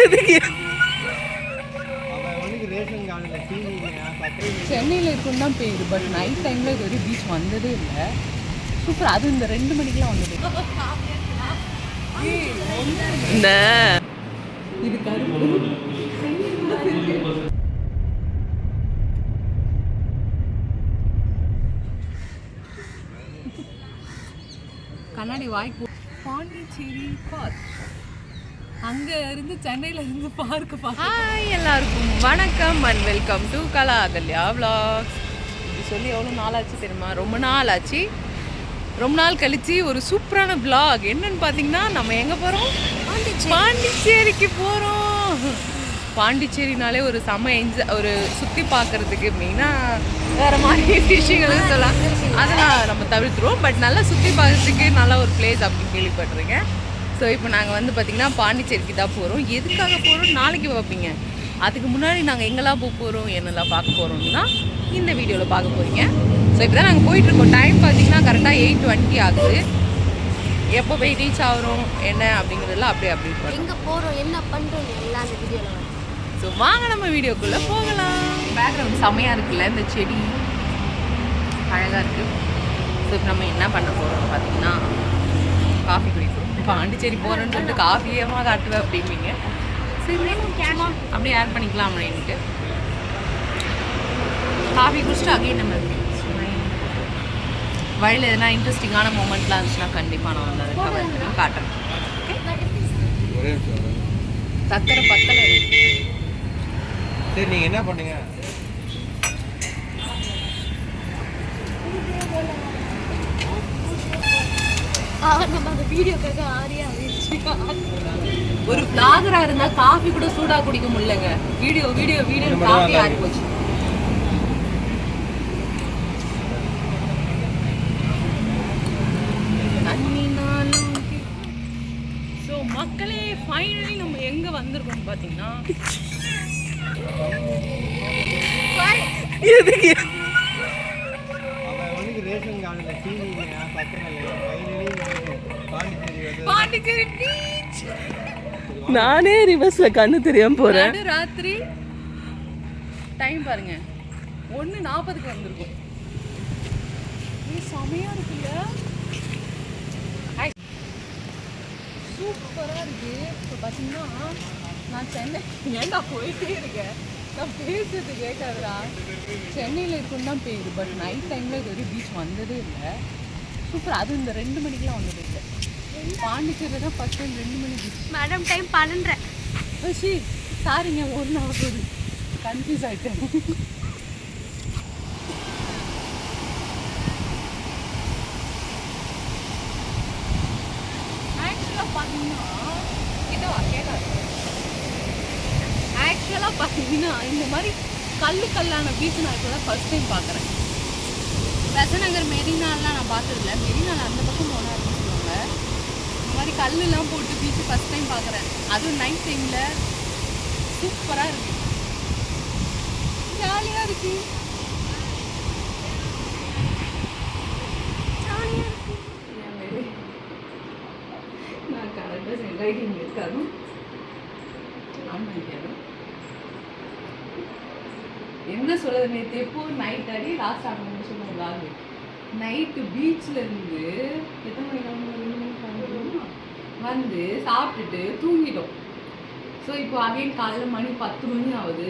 எதுக்கு சென்னையில் இருக்கும் தான் பேர் பட் நைட் டைமில் இது வரைக்கும் பீச் வந்ததே இல்லை. சூப்பர் அது இந்த ரெண்டு மணிக்கெலாம் வந்தது. இந்த இது கருப்பு. கண்ணாடி வாய்ப்பு. பாண்டிச்சேரி பார்க் அங்க இருந்து சென்னையில இருந்து பார்க்க ஹாய் எல்லாருக்கும் வணக்கம் and welcome to Kala Agalya vlogs. இது சொல்லி எவ்வளோ நாள் ஆச்சு தெரியுமா? ரொம்ப நாள் ஆச்சு ரொம்ப நாள் கழிச்சு ஒரு சூப்பரான vlog. என்னன்னு பார்த்தீங்கன்னா நம்ம எங்கே போகிறோம் பாண்டிச்சேரிக்கு போகிறோம் பாண்டிச்சேரினாலே ஒரு செம என்ஜ ஒரு சுற்றி பார்க்கறதுக்கு மெயினாக வேறு மாதிரி விஷயங்களும் சொல்லலாம். அதெல்லாம் நம்ம தவிர்த்துருவோம். பட் நல்லா சுற்றி பார்க்கறதுக்கு நல்ல ஒரு பிளேஸ் அப்படின்னு கேள்விப்பட்டிருக்கேன். ஸோ இப்போ நாங்கள் வந்து பார்த்திங்கன்னா பாண்டிச்சேரிக்கு தான் போகிறோம் எதுக்காக போகிறோம் நாளைக்கு பார்ப்பீங்க. அதுக்கு முன்னாடி நாங்கள் எங்கெல்லாம் போக போகிறோம் என்னெல்லாம் பார்க்க போகிறோம்னா இந்த வீடியோவில் பார்க்க போகிறீங்க ஸோ இப்போ தான் நாங்கள் போயிட்டுருக்கோம் டைம் பார்த்தீங்கன்னா கரெக்டாக எயிட் டுவெண்ட்டி ஆகுது. எப்போ போய் ரீச் ஆகிறோம் என்ன அப்படிங்கிறதெல்லாம் அப்படியே அப்படி பண்ணுறோம் எங்க போறோம் என்ன பண்றோம் எல்லாம் அந்த வீடியோல வரும். ஸோ வாங்க நம்ம வீடியோக்குள்ளே போகலாம். பேக்ரவுண்ட் செம்மையாக இருக்குல்ல இந்த செடி. அழகாக இருக்குது ஸோ இப்போ நம்ம என்ன பண்ண போகிறோம் பார்த்தீங்கன்னா காஃபி குடிக்கிறோம் பாண்டிச்சேரி போகிறோன்னு சொல்லிட்டு காஃபியமாக காட்டுவேன் அப்படிம்பீங்க. சரி அப்படியே ஆட் பண்ணிக்கலாம் அப்படின்ட்டு காஃபி குடிச்சிட்டு அகைன் நம்ம வழியில் எதனா இன்ட்ரெஸ்டிங்கான மூமெண்ட்லாம் இருந்துச்சுன்னா கண்டிப்பாக நான் வந்து அதை கவர் பண்ணி காட்டுறேன். நிமிஷம். சக்கரை பத்தலை. சரி நீங்கள் என்ன பண்ணுங்க? நம்ம அந்த வீடியோக்காக ஆரியா ஒரு vlogger-ஆ இருந்தா காஃபி கூட சூடா குடிக்க முடியலங்க. வீடியோ வீடியோ வீடியோ காஃபி ஆகி போச்சு. மக்களே ஃபைனலி நம்ம எங்க வந்திருக்கோம் பார்த்தீங்கன்னா எதுக்கு ரேஷன் கார்டில் பத்திரிகை ஃபைனலி பாண்டிச்சேரி பீச் நானே ரிவர்ஸ்ல கண்ணு தெரியாம போறேன். ராத்திரி. டைம் பாருங்க. ஒன்று நாற்பதுக்கு வந்திருக்கும். செமையா இருக்குல்ல? சூப்பராக இருக்கு. இப்போ பார்த்தீங்கன்னா நான் சென்னை ஏன்டா போயிட்டே இருக்கேன்? நான் பேசுறது கேட்காதுடா சென்னையில் இருக்கும் தான் பேர். பட் நைட் டைமில் இது வரைக்கும் பீச் வந்ததே இல்லை. சூப்பர் அது இந்த ரெண்டு மணிக்கெலாம் வந்தது இல்லை. பாண்டிச்சேரியில் தான் ஃபஸ்ட் டைம் ரெண்டு மணிக்கு மேடம் டைம் பன்னெண்டரை. ஷி சாரிங்க ஒரு நாள் போகுது கன்ஃபியூஸ் ஆயிட்டேன். ஆக்சுவலாக பார்த்தீங்கன்னா இதோ கேட்காது ஆக்சுவலாக பார்த்தீங்கன்னா இந்த மாதிரி கல்லு கல்லான பீச் நான் இப்போ தான் ஃபர்ஸ்ட் டைம் பார்க்குறேன். பெசநகர் மெரினாலாம் நான் பார்த்ததில்ல. மெரினால அந்த பக்கம் போனா இருக்குன்னு சொல்லுவாங்க இந்த மாதிரி கல்லுலாம் போட்டு பீச் ஃபஸ்ட் டைம் பார்க்குறேன் அதுவும் நைட் டைமில் சூப்பராக இருக்கு. ஜாலியாக இருக்கு. நான் கரெக்டாக லைட்டிங் இருக்காது ஆன் பண்ணிக்கிறேன் என்ன சொல்றது நேற்று எப்போ நைட் அடி லாஸ்ட் ஆகணும்னு சொல்லுவாங்க. நைட்டு பீச்சில் இருந்து எத்தனை மணி கிளம்பணும்? வந்து சாப்பிட்டுட்டு தூங்கிட்டோம். ஸோ இப்போ அகைன் காலையில் மணி பத்து மணி ஆகுது.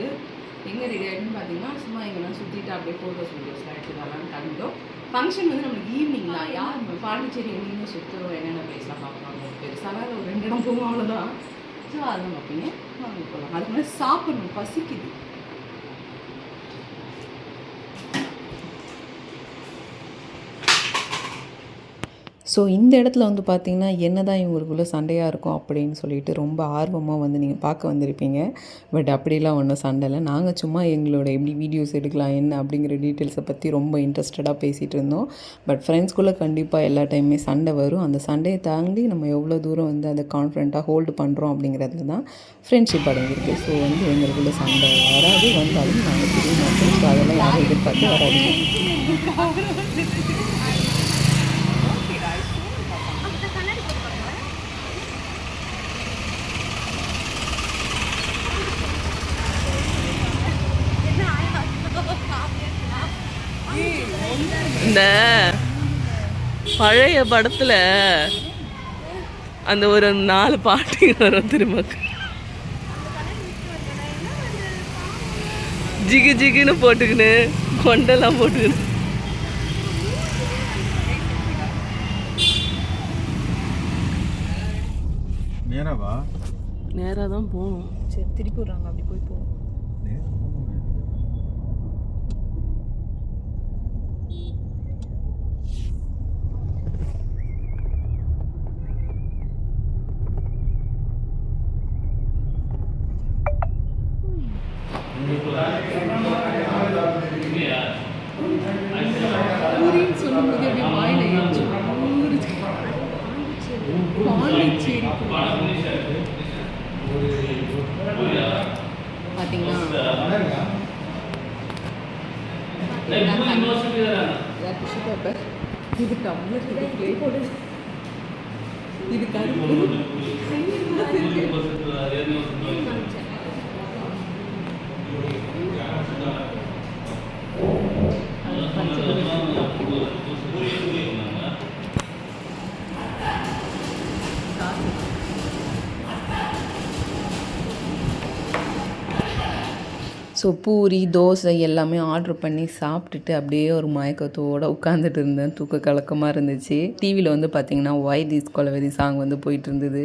எங்கே ரெடி பார்த்தீங்கன்னா சும்மா எங்கெல்லாம் சுற்றிட்டு அப்படியே ஃபோட்டோஸ் வீடியோஸ்லாம் எடுத்துக்கலாம்னு கிளம்பிட்டோம் ஃபங்க்ஷன் வந்து நம்மளுக்கு ஈவினிங் தான். யார் நம்ம பாண்டிச்சேரி எங்கேயுமே சுற்றுறோம் என்னென்ன பிளேஸ்லாம் பார்க்கலாம் பெருசாக ஒரு ரெண்டு இடம் போகும் அவ்வளோதான் ஸோ அதை பார்ப்பீங்க வாங்க போகலாம். அது மாதிரி சாப்பிடணும் பசிக்குது. ஸோ இந்த இடத்துல வந்து பார்த்திங்கன்னா என்ன தான் இவங்களுக்குள்ளே சண்டையாக இருக்கும் அப்படின்னு சொல்லிட்டு ரொம்ப ஆர்வமாக வந்து நீங்கள் பார்க்க வந்திருப்பீங்க. பட் அப்படிலாம் ஒன்றும் சண்டை இல்லை. நாங்கள் சும்மா எங்களோட எப்படி வீடியோஸ் எடுக்கலாம் என்ன அப்படிங்கிற டீட்டெயில்ஸை பற்றி ரொம்ப இன்ட்ரெஸ்டடாக பேசிகிட்டு இருந்தோம். பட் ஃப்ரெண்ட்ஸ்குள்ளே கண்டிப்பாக எல்லா டைமுமே சண்டை வரும். அந்த சண்டையை தாண்டி நம்ம எவ்வளோ தூரம் வந்து அதை கான்ஃபிடண்ட்டாக ஹோல்டு பண்ணுறோம் அப்படிங்கிறதுல தான் ஃப்ரெண்ட்ஷிப் அடங்கியிருக்கு. ஸோ வந்து எங்களுக்குள்ள சண்டை வராது. வந்தாலும் நாங்கள் தெரிய மாட்டோம் ஸோ அதெல்லாம் யாரும் எதிர்பார்த்து வராது அந்த கண்ணாடி போட்டு பாருங்க இந்த பழைய படத்துல அந்த ஒரு நாலு பாட்டுங்க வரும் திரும்ப ஜிகு ஜிகுன்னு போட்டுக்கின்னு கொண்டெல்லாம் போட்டுக்கின்னு. நேராவா? நேராக தான் போகணும். சரி திருப்பி விட்றாங்க. அப்படி போய் போ. பார்த்தீங்கன்னா டிஷ்யூ பேப்பர் இது டம்ளர் இது பிளேட் போடு இது கருப்பு. ஸோ பூரி தோசை எல்லாமே ஆர்டர் பண்ணி சாப்பிட்டுட்டு அப்படியே ஒரு மயக்கத்தோடு உட்காந்துட்டு இருந்தேன். தூக்க கலக்கமாக இருந்துச்சு. டிவியில் வந்து பார்த்திங்கன்னா ஒய் திஸ் கொலவெரி சாங் வந்து போயிட்டு இருந்தது?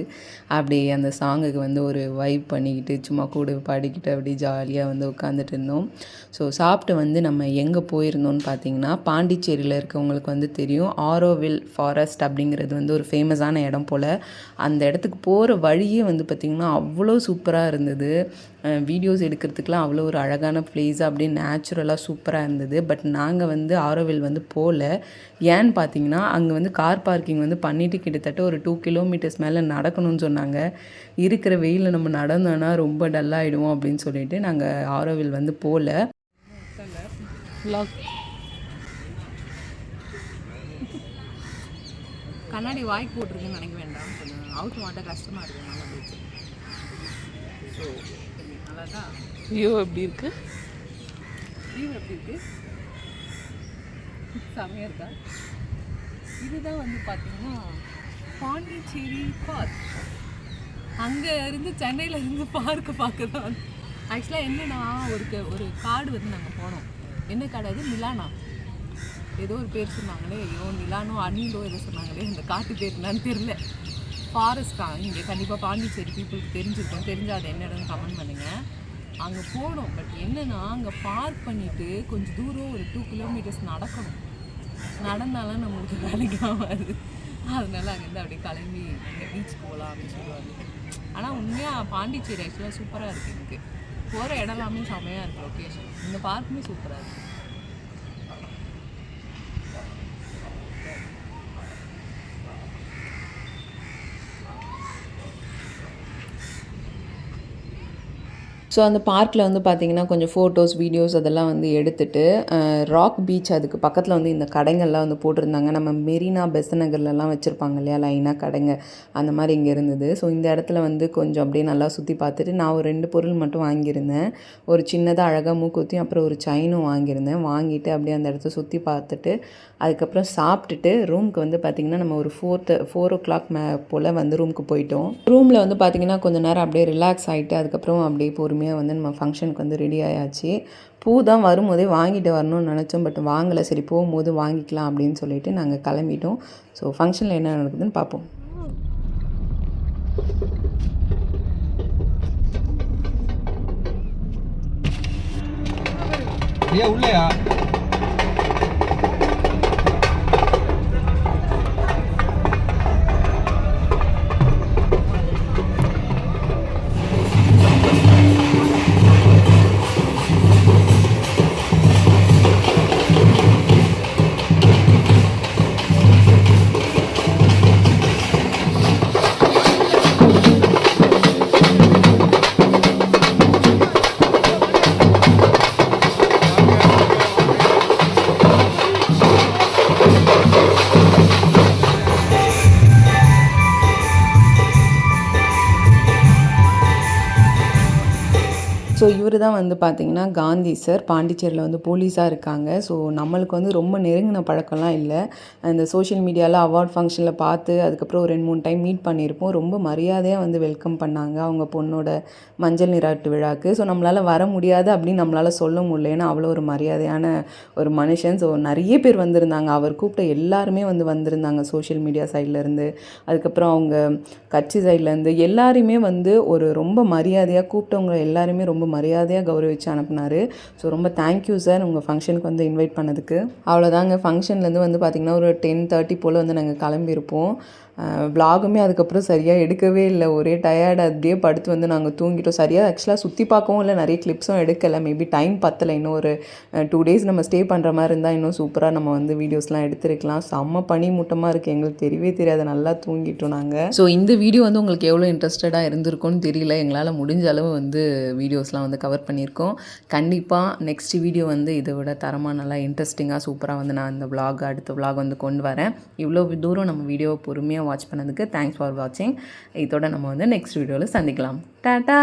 அப்படியே அந்த சாங்குக்கு வந்து ஒரு வைப் பண்ணிக்கிட்டு சும்மா கூட பாடிக்கிட்டு அப்படியே ஜாலியாக வந்து உட்காந்துட்டு இருந்தோம். ஸோ சாப்பிட்டு வந்து நம்ம எங்கே போயிருந்தோம்னு பார்த்தீங்கன்னா பாண்டிச்சேரியில் இருக்கவங்களுக்கு வந்து தெரியும். ஆரோவில் ஃபாரஸ்ட் அப்படிங்கிறது வந்து ஒரு ஃபேமஸான இடம் போல். அந்த இடத்துக்கு போகிற வழியே வந்து பார்த்திங்கன்னா அவ்வளோ சூப்பராக இருந்தது. வீடியோஸ் எடுக்கிறதுக்குலாம் அவ்வளோ ஒரு அழகான பிளேஸ் அப்படியே நேச்சுரலாக சூப்பராக இருந்தது. பட் நாங்கள் வந்து ஆரோவில் வந்து போகல ஏன்னு பார்த்தீங்கன்னா அங்கே வந்து கார் பார்க்கிங் வந்து பண்ணிவிட்டு கிட்டத்தட்ட ஒரு டூ கிலோமீட்டர்ஸ் மேலே நடக்கணும்னு சொன்னாங்க. இருக்கிற வெயிலில் நம்ம நடந்தோன்னா ரொம்ப டல்லாகிடுவோம் அப்படின்னு சொல்லிட்டு நாங்கள் ஆரோவில் வந்து போகல கண்ணாடி வாய்க்கு போட்டிருக்குன்னு நினைக்க வேண்டாம். அவுட் மாட்ட கஷ்டமாக இருக்குது நல்லா போச்சு ஸோ நல்லா தான் ஐயோ எப்படி இருக்கு? வியூ எப்படி இருக்கு? செமையாக இருக்கா? இதுதான் வந்து பார்த்தீங்கன்னா பாண்டிச்சேரி பார்க் அங்கே இருந்து சென்னையில் இருந்து பார்க்க பார்க்குறோம் ஆக்சுவலாக என்னன்னா ஒரு க- ஒரு காடு வந்து நாங்கள் போனோம். என்ன காடு அது? மிலானா. ஏதோ ஒரு பேர் சொன்னாங்களே ஐயோ நிலானோ அணிலோ ஏதோ சொன்னாங்களே இந்த காட்டு பேர் என்னன்னு தெரில ஃபாரஸ்ட் தான் இங்கே கண்டிப்பாக பாண்டிச்சேரி பீப்புளுக்கு தெரிஞ்சிருக்கும். தெரிஞ்சால் அது என்ன கமெண்ட் பண்ணுங்கள் அங்கே போனோம் பட் என்னென்னா அங்கே பார்க் பண்ணிவிட்டு கொஞ்சம் தூரம் ஒரு டூ கிலோமீட்டர்ஸ் நடக்கணும். நடந்தாலும் நம்மளுக்கு வேலைக்கு ஆகாது அதனால அங்கேருந்து அப்படியே கிளம்பி இங்கே பீச் போகலாம் அப்படின்னு சொல்லுவாங்க. ஆனால் உண்மையாக பாண்டிச்சேரி ஆக்சுவலாக சூப்பராக இருக்குது எனக்கு. போகிற இடம் எல்லாமே செமையாக இருக்குது லொக்கேஷன் இந்த பார்க்குமே சூப்பராக இருக்குது ஸோ அந்த பார்க்கில் வந்து பார்த்திங்கன்னா கொஞ்சம் ஃபோட்டோஸ் வீடியோஸ் அதெல்லாம் வந்து எடுத்துட்டு ராக் பீச் அதுக்கு பக்கத்தில் வந்து இந்த கடைங்கள்லாம் வந்து போட்டிருந்தாங்க. நம்ம மெரினா பெசநகர்லலாம் வச்சுருப்பாங்க இல்லையா? லைனாக கடைங்க. அந்த மாதிரி இங்கே இருந்தது. ஸோ இந்த இடத்துல வந்து கொஞ்சம் அப்படியே நல்லா சுற்றி பார்த்துட்டு நான் ஒரு ரெண்டு பொருள் மட்டும் வாங்கியிருந்தேன். ஒரு சின்னதாக அழகாக மூக்குத்தியும் அப்புறம் ஒரு செயினும் வாங்கியிருந்தேன். வாங்கிட்டு அப்படியே அந்த இடத்த சுற்றி பார்த்துட்டு அதுக்கப்புறம் சாப்பிட்டுட்டு ரூமுக்கு வந்து பார்த்திங்கன்னா நம்ம ஒரு ஃபோர்த்து ஃபோர் ஓ கிளாக் மே போல் வந்து ரூமுக்கு போயிட்டோம். ரூமில் வந்து பார்த்திங்கன்னா கொஞ்சம் நேரம் அப்படியே ரிலாக்ஸ் ஆகிட்டு அதுக்கப்புறம் அப்படியே பொறுமையாக வந்து நம்ம ஃபங்க்ஷனுக்கு வந்து ரெடி ஆயாச்சு. பூ தான் வரும்போதே வாங்கிட்டு வரணும்னு நினச்சோம். பட் வாங்கலை. சரி போகும்போது வாங்கிக்கலாம் அப்படின்னு சொல்லிட்டு நாங்கள் கிளம்பிட்டோம். ஸோ ஃபங்க்ஷனில் என்ன நடக்குதுன்னு பார்ப்போம் ஏன் உள்ளயா? ஸோ இவர் தான் வந்து பார்த்தீங்கன்னா காந்தி சார் பாண்டிச்சேரியில் வந்து போலீஸாக இருக்காங்க. ஸோ நம்மளுக்கு வந்து ரொம்ப நெருங்கின பழக்கம்லாம் இல்லை. அந்த சோஷியல் மீடியாவில் அவார்ட் ஃபங்க்ஷனில் பார்த்து அதுக்கப்புறம் ஒரு ரெண்டு மூணு டைம் மீட் பண்ணியிருப்போம். ரொம்ப மரியாதையாக வந்து வெல்கம் பண்ணாங்க அவங்க பொண்ணோட மஞ்சள் நீராட்டு விழாக்கு. ஸோ நம்மளால் வர முடியாது அப்படின்னு நம்மளால் சொல்ல முடியல. ஏன்னா அவ்வளோ ஒரு மரியாதையான ஒரு மனுஷன். ஸோ நிறைய பேர் வந்திருந்தாங்க. அவர் கூப்பிட்ட எல்லாருமே வந்து வந்திருந்தாங்க சோஷியல் மீடியா சைட்லேருந்து அதுக்கப்புறம் அவங்க கட்சி சைட்லேருந்து எல்லாருமே வந்து ஒரு ரொம்ப மரியாதையாக கூப்பிட்டவங்க எல்லாருமே ரொம்ப மரியாதையாக கௌரவிச்சு அனுப்புனார். ஸோ ரொம்ப தேங்க்யூ சார் உங்கள் ஃபங்க்ஷனுக்கு வந்து இன்வைட் பண்ணதுக்கு. அவ்வளோதாங்க ஃபங்க்ஷன்லேருந்து வந்து பார்த்திங்கன்னா ஒரு டென் தேர்ட்டி போல் வந்து நாங்கள் கிளம்பியிருப்போம். விலாகுமே அதுக்கப்புறம் சரியாக எடுக்கவே இல்லை. ஒரே டயர்டு அப்படியே படுத்து வந்து நாங்கள் தூங்கிட்டோம். சரியாக ஆக்சுவலாக சுற்றி பார்க்கவும் இல்லை. நிறைய கிளிப்ஸும் எடுக்கலை. மேபி டைம் பத்தலை. இன்னும் ஒரு டூ டேஸ் நம்ம ஸ்டே பண்ணுற மாதிரி இருந்தால் இன்னும் சூப்பராக நம்ம வந்து வீடியோஸ்லாம் எடுத்துருக்கலாம். செம்ம பனி மூட்டமாக இருக்குது எங்களுக்கு தெரியவே தெரியாது. நல்லா தூங்கிட்டோம் நாங்கள் ஸோ இந்த வீடியோ வந்து உங்களுக்கு எவ்வளோ இன்ட்ரெஸ்டடாக இருந்திருக்கும்னு தெரியல. எங்களால் முடிஞ்ச அளவு வந்து வீடியோஸ்லாம் வந்து கவர் பண்ணியிருக்கோம். கண்டிப்பாக நெக்ஸ்ட் வீடியோ வந்து இதை விட தரமாக நல்லா இன்ட்ரெஸ்டிங்காக சூப்பராக வந்து நான் இந்த விலாக் அடுத்த விலாக் வந்து கொண்டு வரேன். இவ்வளோ தூரம் நம்ம வீடியோவை பொறுமையாக வாட்ச் பண்ணதுக்கு தேங்க்ஸ் ஃபார் வாட்சிங் இதோட நம்ம வந்து நெக்ஸ்ட் வீடியோவில் சந்திக்கலாம். டாட்டா